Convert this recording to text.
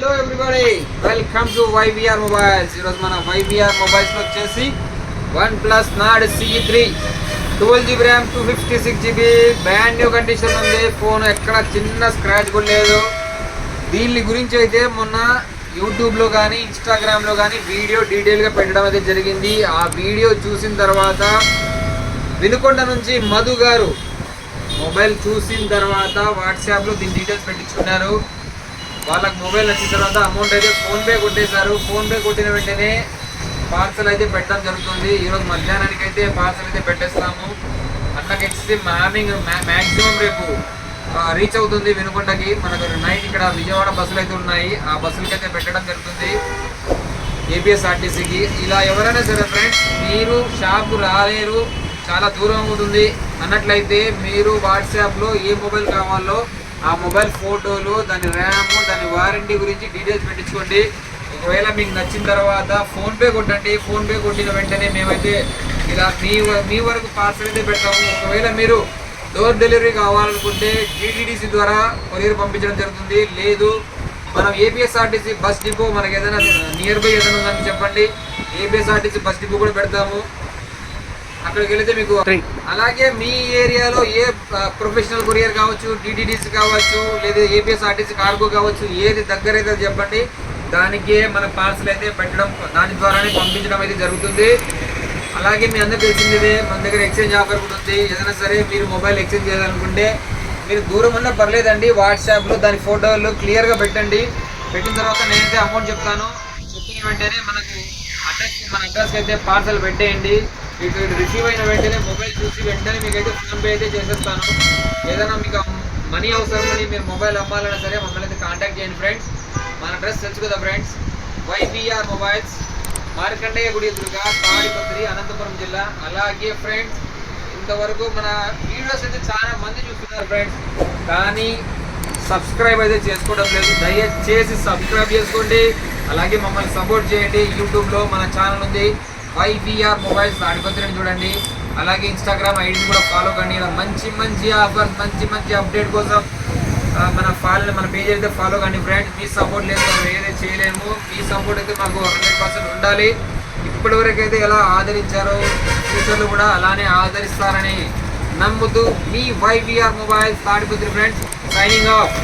Hello everybody welcome to YVR Mobiles ఈరోజు మన YVR Mobiles వచ్చేసి One Plus Nord CE three twelve GB RAM two fifty six GB brand new condition ఉంది. Phone ఎక్కడ చిన్న scratch కూడా లేదు. దీని గురించి అయితే మొన్న యూట్యూబ్లో కానీ ఇన్స్టాగ్రామ్లో కానీ వీడియో డీటెయిల్గా పెట్టడం అయితే జరిగింది. ఆ వీడియో చూసిన తర్వాత వినుకొండ నుంచి మధు గారు మొబైల్ చూసిన తర్వాత వాట్సాప్లో దీని డీటెయిల్స్ పెట్టించుకున్నారు. వాళ్ళకి మొబైల్ వచ్చిన తర్వాత అమౌంట్ అయితే ఫోన్పే కొట్టేశారు. ఫోన్పే కొట్టిన వెంటనే పార్సల్ అయితే పెట్టడం జరుగుతుంది. ఈరోజు మధ్యాహ్నానికి అయితే పార్సల్ అయితే పెట్టేస్తాము. అట్లాగే మార్నింగ్ మ్యాక్సిమం రేపు రీచ్ అవుతుంది వినుకొండకి. మనకు నైట్ ఇక్కడ విజయవాడ బస్సులు అయితే ఉన్నాయి. ఆ బస్సులకి అయితే పెట్టడం జరుగుతుంది. ఏపీఎస్ఆర్టీసీకి ఇలా ఎవరైనా సరే ఫ్రెండ్స్ మీరు షాప్ రాలేరు. చాలా దూరం అవుతుంది. అన్నట్లయితే మీరు వాట్సాప్లో ఏ మొబైల్ కావాలో ఆ మొబైల్ ఫోటోలు దాని ర్యామ్ దాని వారంటీ గురించి డీటెయిల్స్ పెట్టించుకోండి. ఒకవేళ మీకు నచ్చిన తర్వాత ఫోన్పే కొట్టండి. ఫోన్పే కొట్టిన వెంటనే మేమైతే ఇలా మీ వ- మీ వరకు పార్సల్ అయితే పెడతాము. ఒకవేళ మీరు డోర్ డెలివరీ కావాలనుకుంటే టీటీడీసీ ద్వారా కొరియర్ పంపించడం జరుగుతుంది. లేదు మనం ఏపీఎస్ఆర్టీసీ బస్ డిపో మనకి ఏదైనా నియర్ బై ఏదైనా ఉందని చెప్పండి. ఏపీఎస్ఆర్టీసీ బస్ డిపో కూడా పెడతాము. అక్కడికి వెళితే మీకు అలాగే మీ ఏరియాలో ఏ ప్రొఫెషనల్ కొరియర్ కావచ్చు డిటిడిసి కావచ్చు లేదా ఏపీఎస్ఆర్టీసీ కార్గో కావచ్చు ఏది దగ్గర అయితే అది చెప్పండి. దానికే మన పార్సల్ అయితే పెట్టడం దాని ద్వారానే పంపించడం అయితే జరుగుతుంది. అలాగే మీ అందరికి తెలిసిందే మన దగ్గర ఎక్స్చేంజ్ ఆఫర్ కూడా ఉంది. ఏదైనా సరే మీరు మొబైల్ ఎక్స్చేంజ్ చేయాలనుకుంటే మీరు దూరం ఉన్నా పర్లేదండి. వాట్సాప్లో దాని ఫోటోలు క్లియర్గా పెట్టండి. పెట్టిన తర్వాత నేనైతే అమౌంట్ చెప్తాను. చెప్పిన వెంటనే మనకు అడ్రస్ మన అడ్రస్కి అయితే పార్సల్ పెట్టేయండి. మీకు రిసీవ్ అయిన వెంటనే మొబైల్ చూసి వెంటనే మీకైతే ఫోన్పే అయితే చేసేస్తాను. ఏదైనా మీకు మనీ అవసరమని మీరు మొబైల్ అమ్మాలన్నా సరే మమ్మల్ని అయితే కాంటాక్ట్ చేయండి ఫ్రెండ్స్ మన అడ్రస్ తెలుసు కదా ఫ్రెండ్స్ వైబిఆర్ మొబైల్స్ మార్కండయ్య గుడి ఎదురుగా తాడిపత్రి అనంతపురం జిల్లా. అలాగే ఫ్రెండ్స్ ఇంతవరకు మన వీడియోస్ అయితే చాలా మంది చూస్తున్నారు ఫ్రెండ్స్ కానీ సబ్స్క్రైబ్ అయితే చేసుకోవడం లేదు. దయచేసి సబ్స్క్రైబ్ చేసుకోండి. అలాగే మమ్మల్ని సపోర్ట్ చేయండి. యూట్యూబ్లో మన ఛానల్ ఉంది. వైబిఆర్ మొబైల్స్ తాడిపత్రిని చూడండి. అలాగే ఇన్స్టాగ్రామ్ ఐడి కూడా ఫాలో కండి. ఇలా మంచి మంచి ఆఫర్స్ మంచి మంచి అప్డేట్ కోసం మన ఫాలో మన పేజ్ అయితే ఫాలో కండి ఫ్రెండ్స్ మీ సపోర్ట్ లేదు మనం ఏదైతే చేయలేము మీ సపోర్ట్ అయితే మాకు హండ్రెడ్ పర్సెంట్ ఉండాలి. ఇప్పటి వరకు అయితే ఎలా ఆదరించారో ఫ్యూచర్లో కూడా అలానే ఆదరిస్తారని నమ్ముతూ మీ YVR Mobile Tadipatri friends signing off